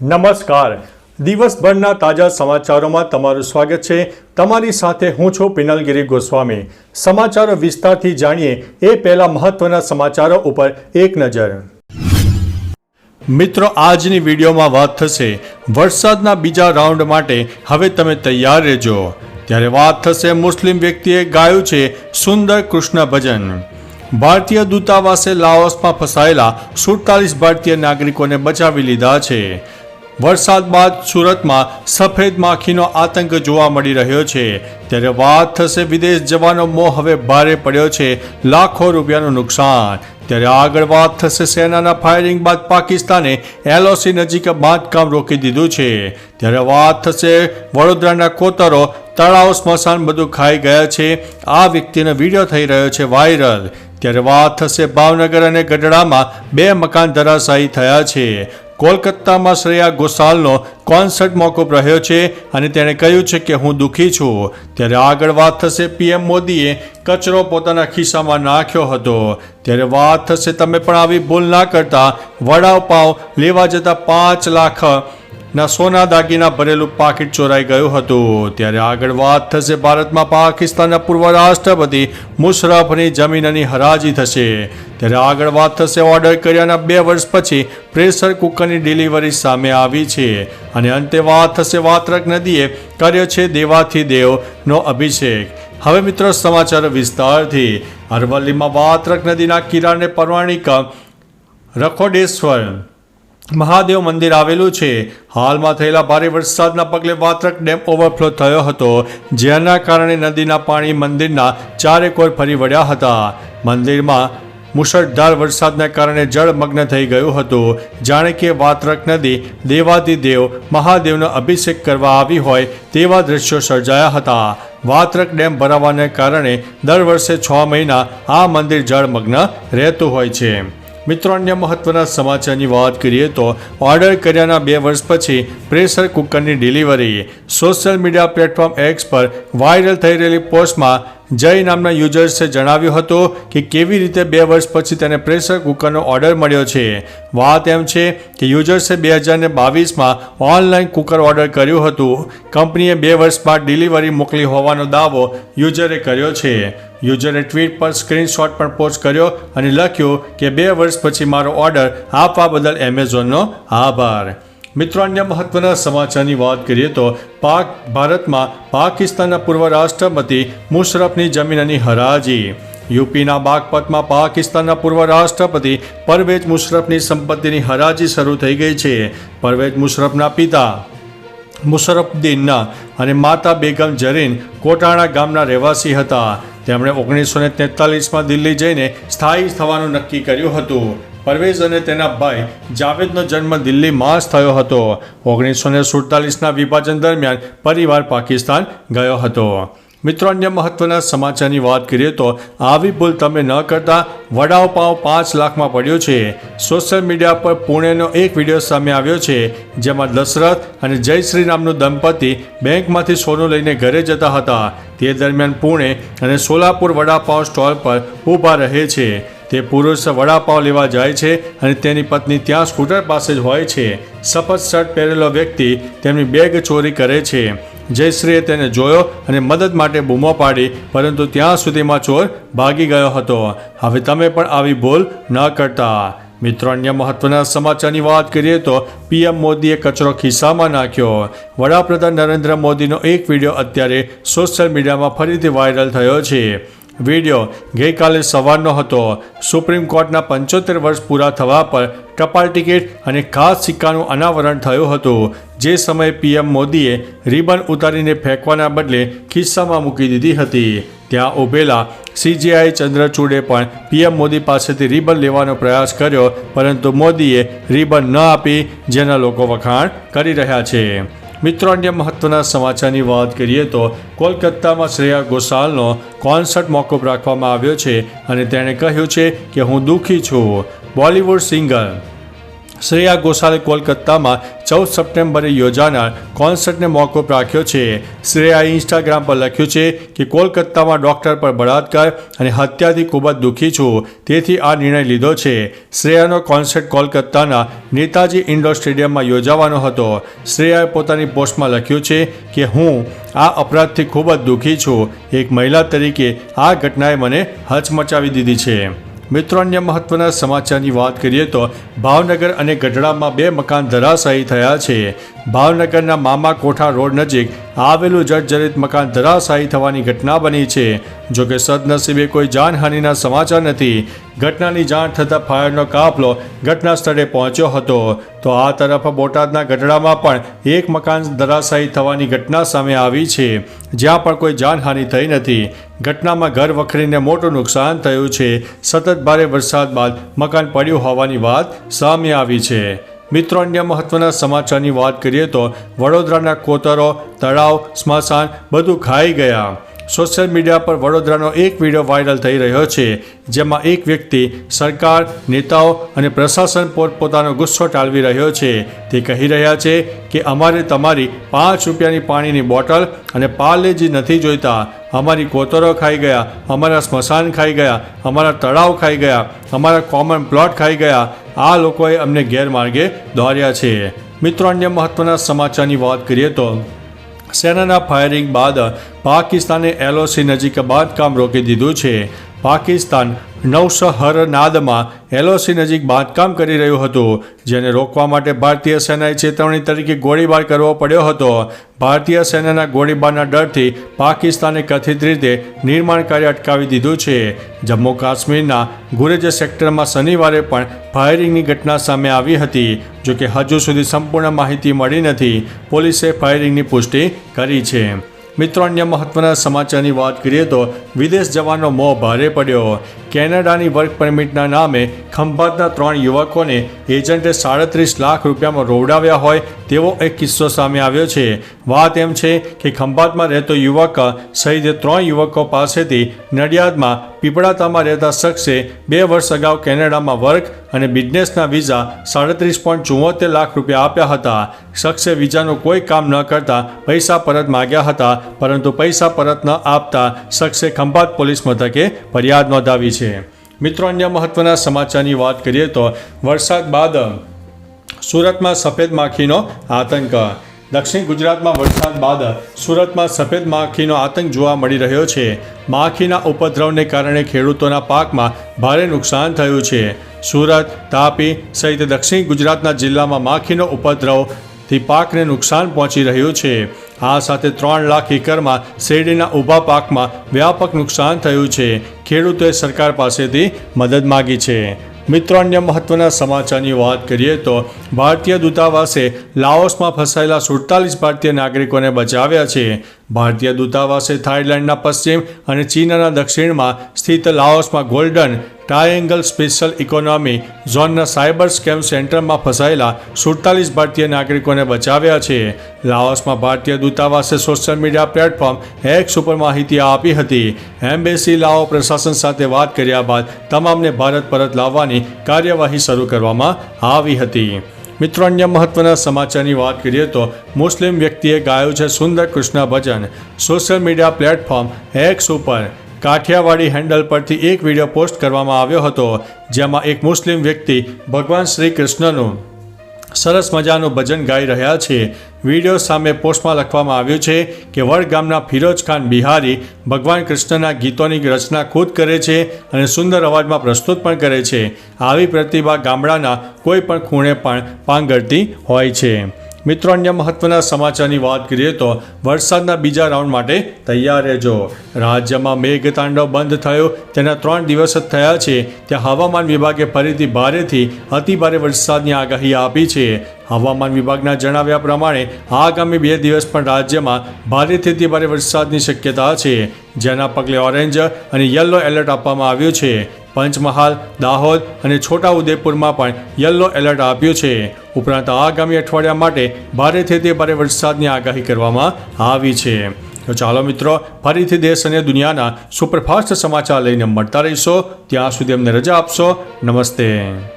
નમસ્કાર. દિવસભરના તાજા સમાચારોમાં તમારું સ્વાગત છે. તમારી સાથે હું છું પિનલગીરી ગોસ્વામી. સમાચારો વિસ્તારથી જાણીએ એ પહેલા મહત્વના સમાચારો ઉપર એક નજર. મિત્રો, આજની વિડીયોમાં વાત થશે વરસાદના બીજા રાઉન્ડ માટે. હવે તમે તૈયાર રહેજો. ત્યારે વાત થશે મુસ્લિમ વ્યક્તિએ ગાયું છે સુંદર કૃષ્ણ ભજન. ભારતીય દૂતાવાસે લાઓસમાં ફસાયેલા સુડતાલીસ ભારતીય નાગરિકોને બચાવી લીધા છે. વરસાદ બાદ સુરતમાં સફેદ માખીનો આતંક જોવા મળી રહ્યો છે. ત્યારે વાત થશે વિદેશ જવાનો મોહ હવે ભારે પડ્યો છે. લાખો રૂપિયાનું નુકસાન. ત્યારે આગળ વાત થશે સેનાના ફાયરિંગ બાદ પાકિસ્તાને એલઓસી નજીક બાંધકામ રોકી દીધું છે. ત્યારે વાત થશે વડોદરાના કોતરો, તળાવ સ્મશાન બધું ખાઈ ગયા છે. આ વ્યક્તિનો વીડિયો થઈ રહ્યો છે વાયરલ. ત્યારે વાત થશે ભાવનગર અને ગઢડામાં બે મકાન ધરાશાયી થયા છે. કોલકાતામાં શ્રેયા ઘોષાલનો કોન્સર્ટ મોકૂફ રહ્યો છે અને તેણે કહ્યું છે કે હું દુઃખી છું. ત્યારે આગળ વાત થશે પીએમ મોદીએ કચરો પોતાના ખિસ્સામાં નાખ્યો હતો. ત્યારે વાત થશે તમે પણ આવી ભૂલ ના કરતા. વડાવ લેવા જતા પાંચ લાખ ના સોના દાગીના ભરેલું પાકીટ ચોરાઈ ગયું હતું. ત્યારે આગળ વાત થશે ભારતમાં પાકિસ્તાનના પૂર્વ રાષ્ટ્રપતિ મુશરફની જમીનની હરાજી થશે. ત્યારે આગળ વાત થશે ઓર્ડર કર્યાના બે વર્ષ પછી પ્રેશર કુકરની ડિલિવરી સામે આવી છે. અને અંતે વાત થશે વાત્રક નદીએ કર્યો છે દેવાથી દેવનો અભિષેક. હવે મિત્રો સમાચાર વિસ્તારથી. અરવલ્લીમાં વાત્રક નદીના કિરાને પૌરાણિક રખોડેશ્વર મહાદેવ મંદિર આવેલું છે. હાલમાં થયેલા ભારે વરસાદના પગલે વાત્રક ડેમ ઓવરફ્લો થયો હતો, જેના કારણે નદીના પાણી મંદિરના ચારે કોર ફરી વળ્યા હતા. મંદિરમાં મુશળધાર વરસાદના કારણે જળમગ્ન થઈ ગયું હતું. જાણે કે વાત્રક નદી દેવાદિદેવ મહાદેવનો અભિષેક કરવા આવી હોય તેવા દ્રશ્યો સર્જાયા હતા. વાત્રક ડેમ ભરાવાને કારણે દર વર્ષે છ મહિના આ મંદિર જળમગ્ન રહેતું હોય છે. મિત્રો, અન્ય મહત્વના સમાચારની વાત કરીએ તો ઓર્ડર કર્યાના બે વર્ષ પછી pressure કુકરની delivery, social media platform X પર વાયરલ થઈ રહેલી પોસ્ટમાં જય નામના યુઝર્સે જણાવ્યું હતું કે કેવી રીતે બે વર્ષ પછી તેને પ્રેશર કુકરનો ઓર્ડર મળ્યો છે. વાત એમ છે કે યુઝર્સે બે હજારને બાવીસમાં ઓનલાઈન કુકર ઓર્ડર કર્યું હતું. કંપનીએ બે વર્ષ બાદ ડિલિવરી મોકલી હોવાનો દાવો યુઝરે કર્યો છે. યુઝરે ટ્વીટ પર સ્ક્રીનશોટ પણ પોસ્ટ કર્યો અને લખ્યું કે બે વર્ષ પછી મારો ઓર્ડર આપવા બદલ એમેઝોનનો આભાર. મિત્રો, અન્ય મહત્વના સમાચારની વાત કરીએ તો પાક, ભારતમાં પાકિસ્તાનના પૂર્વ રાષ્ટ્રપતિ મુશરફની જમીનની હરાજી. યુપીના બાગપતમાં પાકિસ્તાનના પૂર્વ રાષ્ટ્રપતિ પરવેજ મુશરફની સંપત્તિની હરાજી શરૂ થઈ ગઈ છે. પરવેજ મુશરફના પિતા મુશરફદ્દીનના અને માતા બેગમ જરીન કોટાણા ગામના રહેવાસી હતા. તેમણે ઓગણીસો ને તેતાલીસમાં દિલ્હી જઈને સ્થાયી થવાનું નક્કી કર્યું હતું. પરવેઝ અને તેના ભાઈ જાવેદનો જન્મ દિલ્હીમાં જ થયો હતો. ઓગણીસો ને સુડતાલીસના વિભાજન દરમિયાન પરિવાર પાકિસ્તાન ગયો હતો. મિત્રો, અન્ય મહત્વના સમાચારની વાત કરીએ તો આવી ભૂલ તમે ન કરતા વડાવ પાવ પાંચ લાખમાં પડ્યો છે. સોશિયલ મીડિયા પર પુણેનો એક વીડિયો સામે આવ્યો છે, જેમાં દશરથ અને જયશ્રી નામનું દંપતી બેંકમાંથી સોનું લઈને ઘરે જતા હતા. તે દરમિયાન પુણે અને સોલાપુર વડાપાવ સ્ટોલ પર ઊભા રહે છે. તે પુરુષ વડાપાવ લેવા જાય છે અને તેની પત્ની ત્યાં સ્કૂટર પાસે જ હોય છે. સફેદ શર્ટ પહેરેલો વ્યક્તિ તેમની બેગ ચોરી કરે છે. જયશ્રીએ તેને જોયો અને મદદ માટે બૂમો પાડી, પરંતુ ત્યાં સુધીમાં ચોર ભાગી ગયો હતો. હવે તમે પણ આવી ભૂલ ન કરતા. મિત્રો, અન્ય મહત્વના સમાચારની વાત કરીએ તો પીએમ મોદીએ કચરો ખિસ્સામાં નાખ્યો. વડાપ્રધાન નરેન્દ્ર મોદીનો એક વીડિયો અત્યારે સોશિયલ મીડિયામાં ફરીથી વાયરલ થયો છે. વીડિયો ગઈકાલે સવારનો હતો. સુપ્રીમ કોર્ટના પંચોતેર વર્ષ પૂરા થવા પર ટપાલ ટિકિટ અને ખાસ સિક્કાનું અનાવરણ થયું હતું, જે સમયે પીએમ મોદીએ રિબન ઉતારીને ફેંકવાના બદલે ખિસ્સામાં મૂકી દીધી હતી. ત્યાં ઊભેલા સીજીઆઈ ચંદ્રચૂડે પણ પીએમ મોદી પાસેથી રિબન લેવાનો પ્રયાસ કર્યો, પરંતુ મોદીએ રિબન ન આપી, જેના લોકો વખાણ કરી રહ્યા છે. મિત્રો અન્ય મહત્વના સમાચારની વાત કરીએ તો કોલકાતામાં શ્રેયા ઘોષાલનો કોન્સર્ટ મોકૂફ રાખવામાં આવ્યો છે અને તેણે કહ્યું છે કે હું દુઃખી છું. બોલિવૂડ સિંગર શ્રેયા ઘોષાલે કોલકાતામાં ચૌદ સપ્ટેમ્બરે યોજાનાર કોન્સર્ટને મોકૂફ રાખ્યો છે. શ્રેયાએ ઇન્સ્ટાગ્રામ પર લખ્યું છે કે, કોલકાતામાં ડૉક્ટર પર બળાત્કાર અને હત્યાથી ખૂબ જ દુઃખી છું. તેથી આ નિર્ણય લીધો છે. શ્રેયાનો કોન્સર્ટ કોલકાતાના નેતાજી ઇન્ડોર સ્ટેડિયમમાં યોજાવાનો હતો. શ્રેયાએ પોતાની પોસ્ટમાં લખ્યું છે કે, હું આ અપરાધથી ખૂબ જ દુઃખી છું. એક મહિલા તરીકે આ ઘટનાએ મને હચમચાવી દીધી છે. મિત્રો, અન્ય મહત્વના સમાચારની વાત કરીએ તો ભાવનગર અને ગઢડામાં બે મકાન ધરાશાયી થયા છે. ભાવનગરના મામા કોઠા રોડ નજીક આવેલું જર્જરિત મકાન ધરાશાયી થવાની ઘટના બની છે. જો કે સદનસીબે કોઈ જાનહાનિના સમાચાર નથી. ઘટનાની જાણ થતાં ફાયરનો કાફલો ઘટના સ્થળે પહોંચ્યો હતો. તો આ તરફ બોટાદના ગઢડામાં પણ એક મકાન ધરાશાયી થવાની ઘટના સામે આવી છે. જ્યાં પણ કોઈ જાનહાનિ થઈ નથી. ઘટનામાં ઘર વખરીને મોટું નુકસાન થયું છે. સતત ભારે વરસાદ બાદ મકાન પડ્યું હોવાની વાત સામે આવી છે. મિત્રો, અન્ય મહત્વના સમાચારની વાત કરીએ તો વડોદરાના કોતરો, તળાવ, સ્મશાન બધું ખાઈ ગયા. સોશિયલ મીડિયા પર વડોદરાનો એક વીડિયો વાયરલ થઈ રહ્યો છે, જેમાં એક વ્યક્તિ, સરકાર, નેતાઓ અને પ્રશાસન પોતપોતાનો ગુસ્સો ટાળવી રહ્યો છે. તે કહી રહ્યા છે કે, અમારે તમારી પાંચ રૂપિયાની પાણીની બોટલ અને પાર્લેજી નથી જોઈતા, અમારી કોતરો ખાઈ ગયા, અમારા સ્મશાન ખાઈ ગયા, અમારા તળાવ ખાઈ ગયા, અમારા કોમન પ્લોટ ખાઈ ગયા આ લોકોએ અમને ગેરમાર્ગે દોર્યા છે. મિત્રો, અન્ય મહત્વના સમાચારની વાત કરીએ તો, સેનાના ફાયરિંગ બાદ પાકિસ્તાને એલઓસી નજીક બાંધકામ રોકી દીધું છે. પાકિસ્તાન નૌશહરનાદમાં એલઓસી નજીક બાંધકામ કરી રહ્યું હતું, જેને રોકવા માટે ભારતીય સેનાએ ચેતવણી તરીકે ગોળીબાર કરવો પડ્યો હતો. ભારતીય સેનાના ગોળીબારના ડરથી પાકિસ્તાને કથિત રીતે નિર્માણ કાર્ય અટકાવી દીધું છે. જમ્મુ કાશ્મીરના ગુરેજ સેક્ટરમાં શનિવારે પણ ફાયરિંગની ઘટના સામે આવી હતી જોકે હજુ સુધી સંપૂર્ણ માહિતી મળી નથી. પોલીસે ફાયરિંગની પુષ્ટિ કરી છે. મિત્રો, અન્ય મહત્વના સમાચારની વાત કરીએ તો વિદેશ જવાનો મોં ભારે પડ્યો. કેનેડાની વર્ક પરમિટના નામે ખંભાતના ત્રણ યુવકોને એજન્ટે સાડત્રીસ લાખ રૂપિયામાં રોવડાવ્યા હોય તેવો એક કિસ્સો સામે આવ્યો છે. વાત એમ છે કે ખંભાતમાં રહેતો યુવક સહિત ત્રણ યુવકો પાસેથી નડિયાદમાં પીપળાતામાં રહેતા શખ્સે બે વર્ષ અગાઉ કેનેડામાં વર્ક અને બિઝનેસના વિઝા સાડત્રીસ પોઈન્ટ ચુમ્મોતેર લાખ રૂપિયા આપ્યા હતા. શખ્સે વિઝાનું કોઈ કામ ન કરતા પૈસા પરત માગ્યા હતા, પરંતુ પૈસા પરત ન આપતા શખ્સે ખંભાત પોલીસ મથકે ફરિયાદ નોંધાવી છે. મિત્રો, અન્ય મહત્વના સમાચારની વાત કરીએ તો વરસાદ બાદ સુરતમાં સફેદ માખીનો આતંક. દક્ષિણ ગુજરાતમાં વરસાદ બાદ સુરતમાં સફેદ માખીનો આતંક જોવા મળી રહ્યો છે. માખીના ઉપદ્રવને કારણે ખેડૂતોના પાકમાં ભારે નુકસાન થયું છે. સુરત, તાપી સહિત દક્ષિણ ગુજરાતના જિલ્લામાં માખીનો ઉપદ્રવથી પાકને નુકસાન પહોંચી રહ્યું છે. આ સાથે ત્રણ લાખ એકરમાં શેરડીના ઊભા પાકમાં વ્યાપક નુકસાન થયું છે. ખેડૂતોએ સરકાર પાસેથી મદદ માગી છે. મિત્રો, અન્ય મહત્વના સમાચારની વાત કરીએ તો ભારતીય દૂતાવાસે લાઓસમાં ફસાયેલા સુડતાલીસ ભારતીય નાગરિકોને બચાવ્યા છે. ભારતીય દૂતાવાસે થાઇલેન્ડના પશ્ચિમ અને ચીનના દક્ષિણમાં સ્થિત લાઓસમાં ગોલ્ડન ટ્રાયેંગલ સ્પેશિયલ ઇકોનોમી ઝોનના સાયબર સ્કેમ સેન્ટરમાં ફસાયેલા સુડતાલીસ ભારતીય નાગરિકોને બચાવ્યા છે. લાઓસમાં ભારતીય દૂતાવાસે સોશિયલ મીડિયા પ્લેટફોર્મ એક્સ ઉપર માહિતી આપી હતી. એમ્બેસી લાઓ પ્રશાસન સાથે વાત કર્યા બાદ તમામને ભારત પરત લાવવાની કાર્યવાહી શરૂ કરવામાં આવી હતી. મિત્રો, અન્ય મહત્વના સમાચારની વાત કરીએ તો મુસ્લિમ વ્યક્તિએ ગાયું છે સુંદર કૃષ્ણ ભજન. સોશિયલ મીડિયા પ્લેટફોર્મ એક્સ ઉપર કાઠિયાવાડી હેન્ડલ પરથી એક વીડિયો પોસ્ટ કરવામાં આવ્યો હતો, જેમાં એક મુસ્લિમ વ્યક્તિ ભગવાન શ્રી કૃષ્ણનું સરસ મજાનું ભજન ગાઈ રહ્યા છે. વીડિયો સામે પોસ્ટમાં લખવામાં આવ્યું છે કે વડગામના ફિરોજ ખાન બિહારી ભગવાન કૃષ્ણના ગીતોની રચના ખુદ કરે છે અને સુંદર અવાજમાં પ્રસ્તુત પણ કરે છે. આવી પ્રતિભા ગામડાના કોઈ પણ ખૂણે પણ પાંગરતી હોય છે. મિત્રો, અન્ય મહત્વના સમાચારની વાત કરીએ તો વરસાદના બીજા રાઉન્ડ માટે તૈયાર રહેજો. રાજ્યમાં મેઘતાંડવ બંધ થયો. તેના ત્રણ દિવસ જ થયા છે. ત્યાં હવામાન વિભાગે ફરીથી ભારેથી અતિભારે વરસાદની આગાહી આપી છે. હવામાન વિભાગના જણાવ્યા પ્રમાણે, આગામી બે દિવસ પણ રાજ્યમાં ભારેથી અતિભારે વરસાદની શક્યતા છે. જેના પગલે ઓરેન્જ અને યલો એલર્ટ આપવામાં આવ્યું છે. પંચમહાલ, દાહોદ અને છોટા ઉદેપુરમાં પણ યલો એલર્ટ આપ્યું છે. ઉપરાંત આગામી અઠવાડિયા માટે ભારેથી તે ભારે વરસાદની આગાહી કરવામાં આવી છે. તો ચાલો મિત્રો, ફરીથી દેશ અને દુનિયાના સુપરફાસ્ટ સમાચાર લઈને મળતા રહીશો. ત્યાં સુધી અમને રજા આપશો. નમસ્તે.